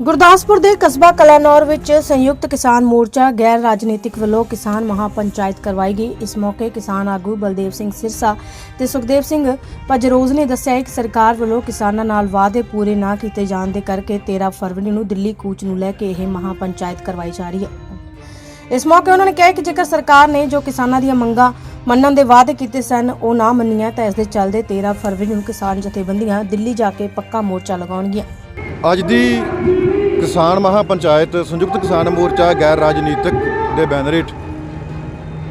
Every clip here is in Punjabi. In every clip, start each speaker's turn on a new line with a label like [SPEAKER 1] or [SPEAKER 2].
[SPEAKER 1] ਗੁਰਦਾਸਪੁਰ ਦੇ ਕਸਬਾ ਕਲਾਨੌਰ ਵਿੱਚ ਸੰਯੁਕਤ ਕਿਸਾਨ ਮੋਰਚਾ ਗੈਰ ਰਾਜਨੀਤਿਕ ਵੱਲੋਂ ਕਿਸਾਨ ਮਹਾਪੰਚਾਇਤ ਕਰਵਾਈ ਗਈ। ਇਸ ਮੌਕੇ ਕਿਸਾਨ ਆਗੂ ਬਲਦੇਵ ਸਿੰਘ ਸਿਰਸਾ ਤੇ ਸੁਖਦੇਵ ਸਿੰਘ ਪਜਰੋਜ਼ ਨੇ ਦੱਸਿਆ ਕਿ ਸਰਕਾਰ ਵੱਲੋਂ ਕਿਸਾਨਾਂ ਨਾਲ ਵਾਅਦੇ ਪੂਰੇ ਨਾ ਕੀਤੇ ਜਾਣ ਦੇ ਕਰਕੇ 13 ਫਰਵਰੀ ਨੂੰ ਦਿੱਲੀ ਕੂਚ ਨੂੰ ਲੈ ਕੇ ਇਹ ਮਹਾਪੰਚਾਇਤ ਕਰਵਾਈ ਜਾ ਰਹੀ ਹੈ। ਇਸ ਮੌਕੇ ਉਹਨਾਂ ਨੇ ਕਿਹਾ ਕਿ ਜੇਕਰ ਸਰਕਾਰ ਨੇ ਜੋ ਕਿਸਾਨਾਂ ਦੀਆਂ ਮੰਗਾਂ ਮੰਨਣ ਦੇ ਵਾਅਦੇ ਕੀਤੇ ਸਨ, ਉਹ ਨਾ ਮੰਨੀਆਂ, ਤਾਂ ਇਸ ਦੇ ਚੱਲਦੇ 13 ਫਰਵਰੀ ਨੂੰ ਕਿਸਾਨ ਜਥੇਬੰਦੀਆਂ ਦਿੱਲੀ ਜਾ ਕੇ ਪੱਕਾ ਮੋਰਚਾ ਲਗਾਉਣਗੀਆਂ।
[SPEAKER 2] ਅੱਜ ਦੀ ਕਿਸਾਨ ਮਹਾਪੰਚਾਇਤ, ਸੰਯੁਕਤ ਕਿਸਾਨ ਮੋਰਚਾ, ਗੈਰ ਰਾਜਨੀਤਿਕ ਦੇ ਬੈਨਰ ਹੇਠ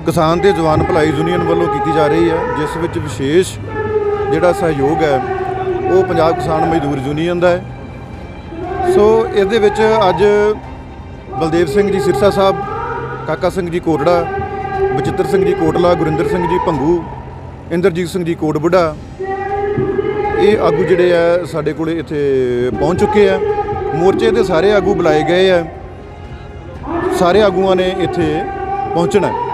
[SPEAKER 2] ਕਿਸਾਨ ਤੇ ਜਵਾਨ ਭਲਾਈ ਯੂਨੀਅਨ ਵੱਲੋਂ ਕੀਤੀ ਜਾ ਰਹੀ ਹੈ, ਜਿਸ ਵਿੱਚ ਵਿਸ਼ੇਸ਼ ਜਿਹੜਾ ਸਹਿਯੋਗ ਹੈ, ਉਹ ਪੰਜਾਬ ਕਿਸਾਨ ਮਜ਼ਦੂਰ ਯੂਨੀਅਨ ਦਾ ਹੈ। ਸੋ ਇਹਦੇ ਵਿੱਚ ਅੱਜ ਬਲਦੇਵ ਸਿੰਘ ਜੀ ਸਿਰਸਾ ਸਾਹਿਬ, ਕਾਕਾ ਸਿੰਘ ਜੀ ਕੋਟੜਾ, ਬਚਿੱਤਰ ਸਿੰਘ ਜੀ ਕੋਟਲਾ, ਗੁਰਿੰਦਰ ਸਿੰਘ ਜੀ ਭੰਗੂ, ਇੰਦਰਜੀਤ ਸਿੰਘ ਜੀ ਕੋਟਬੁੱਢਾ, ਇਹ ਆਗੂ ਜਿਹੜੇ ਆ ਸਾਡੇ ਕੋਲੇ ਇੱਥੇ ਪਹੁੰਚ ਚੁੱਕੇ ਆ। ਮੋਰਚੇ ਦੇ ਸਾਰੇ ਆਗੂ ਬੁਲਾਏ ਗਏ ਆ। ਸਾਰੇ ਆਗੂਆਂ ਨੇ ਇੱਥੇ ਪਹੁੰਚਣਾ ਹੈ।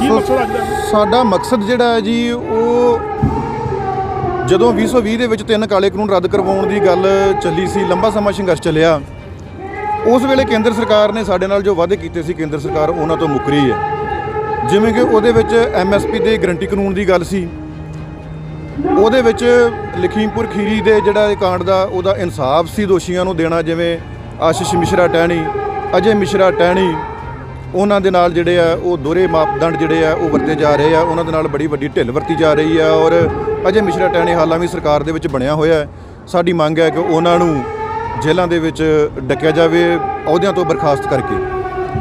[SPEAKER 3] ਕੀ
[SPEAKER 2] ਸੋ
[SPEAKER 3] ਮਕਸਦ ਅੱਜ ਦਾ
[SPEAKER 2] ਸਾਡਾ ਮਕਸਦ ਜਿਹੜਾ ਹੈ ਜੀ ਉਹ ਜਦੋਂ 2020 ਦੇ ਵਿੱਚ ਤਿੰਨ ਕਾਲੇ ਕਾਨੂੰਨ ਰੱਦ ਕਰਵਾਉਣ ਦੀ ਗੱਲ ਚੱਲੀ ਸੀ ਲੰਬਾ ਸਮਾਂ ਸੰਘਰਸ਼ ਚੱਲਿਆ ਉਸ ਵੇਲੇ ਕੇਂਦਰ ਸਰਕਾਰ ਨੇ ਸਾਡੇ ਨਾਲ ਜੋ ਵਾਅਦੇ ਕੀਤੇ ਸੀ ਕੇਂਦਰ ਸਰਕਾਰ ਉਹਨਾਂ ਤੋਂ ਮੁੱਕਰੀ ਹੈ। ਜਿਵੇਂ ਕਿ ਉਹਦੇ ਵਿੱਚ ਐਮਐਸਪੀ ਦੇ ਗਰੰਟੀ ਕਾਨੂੰਨ ਦੀ ਗੱਲ ਸੀ ਉਹਦੇ ਵਿੱਚ ਲਖੀਮਪੁਰ ਖੀਰੀ ਦੇ ਜਿਹੜਾ ਇਹ ਕਾਂਡ ਦਾ ਉਹਦਾ ਇਨਸਾਫ ਸੀ ਦੋਸ਼ੀਆਂ ਨੂੰ ਦੇਣਾ, ਜਿਵੇਂ ਆਸ਼ੀਸ਼ ਮਿਸ਼ਰਾ ਟਹਿਣੀ, ਅਜੇ ਮਿਸ਼ਰਾ ਟਹਿਣੀ, ਉਹਨਾਂ ਦੇ ਨਾਲ ਜਿਹੜੇ ਆ, ਉਹ ਦੋਹਰੇ ਮਾਪਦੰਡ ਜਿਹੜੇ ਆ, ਉਹ ਵਰਤੇ ਜਾ ਰਹੇ ਆ, ਉਹਨਾਂ ਦੇ ਨਾਲ ਬੜੀ ਵੱਡੀ ਢਿੱਲ ਵਰਤੀ ਜਾ ਰਹੀ ਆ ਔਰ ਅਜੇ ਮਿਸ਼ਰਾ ਟਹਿਣੀ ਹਾਲਾਂ ਵੀ ਸਰਕਾਰ ਦੇ ਵਿੱਚ ਬਣਿਆ ਹੋਇਆ ਸਾਡੀ ਮੰਗ ਹੈ ਕਿ ਉਹਨਾਂ ਨੂੰ ਜੇਲ੍ਹਾਂ ਦੇ ਵਿੱਚ ਡੱਕਿਆ ਜਾਵੇ, ਅਹੁਦਿਆਂ ਤੋਂ ਬਰਖਾਸਤ ਕਰਕੇ।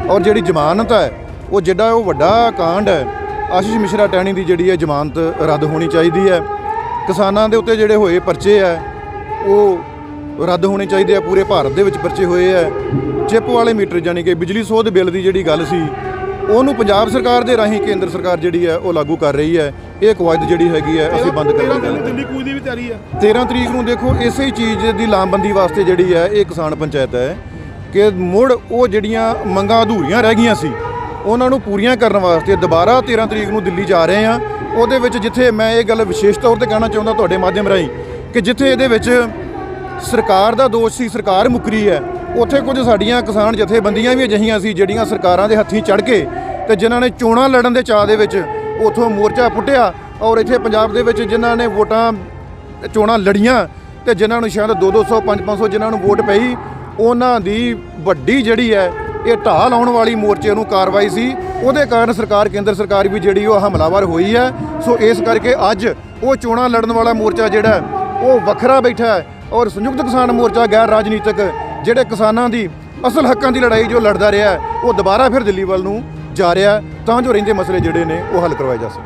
[SPEAKER 2] ਔਰ ਜਿਹੜੀ ਜ਼ਮਾਨਤ ਹੈ, ਉਹ ਜਿਹੜਾ ਉਹ ਵੱਡਾ ਕਾਂਡ ਹੈ, ਆਸ਼ੀਸ਼ ਮਿਸ਼ਰਾ ਟਹਿਣੀ ਦੀ ਜਿਹੜੀ ਹੈ ਜ਼ਮਾਨਤ ਰੱਦ ਹੋਣੀ ਚਾਹੀਦੀ ਹੈ। ਕਿਸਾਨਾਂ ਦੇ ਉੱਤੇ ਜਿਹੜੇ ਹੋਏ ਪਰਚੇ ਆ ਉਹ ਰੱਦ ਹੋਣੇ ਚਾਹੀਦੇ ਆ ਪੂਰੇ ਭਾਰਤ ਦੇ ਵਿੱਚ ਪਰਚੇ ਹੋਏ ਆ। ਚਿੱਪ ਵਾਲੇ ਮੀਟਰ ਯਾਨੀ ਕਿ ਬਿਜਲੀ ਸੋਧ ਬਿੱਲ ਦੀ ਜਿਹੜੀ ਗੱਲ ਸੀ ਉਹਨੂੰ ਪੰਜਾਬ ਸਰਕਾਰ ਦੇ ਰਾਹੀਂ ਕੇਂਦਰ ਸਰਕਾਰ ਜਿਹੜੀ ਹੈ ਉਹ ਲਾਗੂ ਕਰ ਰਹੀ ਹੈ ਇਹ ਕਵਾਇਦ ਜਿਹੜੀ ਹੈਗੀ ਹੈ ਅਸੀਂ ਬੰਦ ਕਰਨ
[SPEAKER 3] ਤਰੀਕ
[SPEAKER 2] ਦੀ
[SPEAKER 3] ਦਿੱਲੀ ਕੂਚ ਦੀ ਵੀ ਤਿਆਰੀ ਹੈ
[SPEAKER 2] 13 ਤਰੀਕ ਨੂੰ ਦੇਖੋ ਇਸੇ ਹੀ ਚੀਜ਼ ਦੀ ਲਾਮਬੰਦੀ ਵਾਸਤੇ ਜਿਹੜੀ ਹੈ ਇਹ ਕਿਸਾਨ ਪੰਚਾਇਤ ਹੈ ਕਿ ਮੁੜ ਉਹ ਜਿਹੜੀਆਂ ਮੰਗਾਂ ਅਧੂਰੀਆਂ ਰਹਿ ਗਈਆਂ ਸੀ ਉਹਨਾਂ ਨੂੰ ਪੂਰੀਆਂ ਕਰਨ ਵਾਸਤੇ ਦੁਬਾਰਾ 13 ਤਰੀਕ ਨੂੰ ਦਿੱਲੀ ਜਾ ਰਹੇ ਹਾਂ। ਉਹਦੇ ਵਿੱਚ ਜਿੱਥੇ ਮੈਂ ਇਹ ਗੱਲ ਵਿਸ਼ੇਸ਼ ਤੌਰ ਤੇ ਕਹਿਣਾ ਚਾਹੁੰਦਾ ਤੁਹਾਡੇ ਮਾਧਿਅਮ ਰਾਹੀਂ ਕਿ ਜਿੱਥੇ ਇਹਦੇ ਵਿੱਚ ਸਰਕਾਰ ਦਾ ਦੋਸ਼ ਸੀ, ਸਰਕਾਰ ਮੁਕਰੀ ਹੈ, ਉੱਥੇ ਕੁਝ ਸਾਡੀਆਂ ਕਿਸਾਨ ਜਥੇਬੰਦੀਆਂ ਵੀ ਅਜਿਹੀਆਂ ਸੀ ਜਿਹੜੀਆਂ ਸਰਕਾਰਾਂ ਦੇ ਹੱਥੀਂ ਚੜ ਕੇ ਤੇ ਜਿਨ੍ਹਾਂ ਨੇ ਚੋਣਾਂ ਲੜਨ ਦੇ ਚਾਅ ਦੇ ਵਿੱਚ ਉਥੋਂ ਮੋਰਚਾ ਪੁੱਟਿਆ ਔਰ ਇੱਥੇ ਪੰਜਾਬ ਦੇ ਵਿੱਚ ਜਿਨ੍ਹਾਂ ਨੇ ਵੋਟਾਂ ਚੋਣਾਂ ਲੜੀਆਂ ਤੇ ਜਿਨ੍ਹਾਂ ਨੂੰ ਸ਼ਾਇਦ 2-200 5-500 ਜਿਨ੍ਹਾਂ ਨੂੰ ਵੋਟ ਪਈ, ਉਹਨਾਂ ਦੀ ਵੱਡੀ ਜਿਹੜੀ ਹੈ ਇਹ ਢਾਹ ਲਾਉਣ ਵਾਲੀ ਮੋਰਚੇ ਨੂੰ ਕਾਰਵਾਈ ਸੀ। ਉਹਦੇ ਕਾਰਨ ਸਰਕਾਰ, ਕੇਂਦਰ ਸਰਕਾਰ ਵੀ ਜਿਹੜੀ ਉਹ ਹਮਲਾਵਰ ਹੋਈ ਹੈ। ਸੋ ਇਸ ਕਰਕੇ ਅੱਜ ਉਹ ਚੋਣਾਂ ਲੜਨ ਵਾਲਾ ਮੋਰਚਾ ਜਿਹੜਾ ਉਹ ਵੱਖਰਾ ਬੈਠਾ ਹੈ ਔਰ ਸੰਯੁਕਤ ਕਿਸਾਨ ਮੋਰਚਾ ਗੈਰ ਰਾਜਨੀਤਿਕ ਜਿਹੜੇ ਕਿਸਾਨਾਂ ਦੀ ਅਸਲ ਹੱਕਾਂ ਦੀ ਲੜਾਈ ਜੋ ਲੜਦਾ ਰਿਹਾ ਉਹ ਦੁਬਾਰਾ ਫਿਰ ਦਿੱਲੀ ਵੱਲ ਨੂੰ ਜਾ ਰਿਹਾ ਤਾਂ ਜੋ ਰਹਿੰਦੇ ਮਸਲੇ ਜਿਹੜੇ ਨੇ ਉਹ ਹੱਲ ਕਰਵਾਏ ਜਾ ਸਕਣ।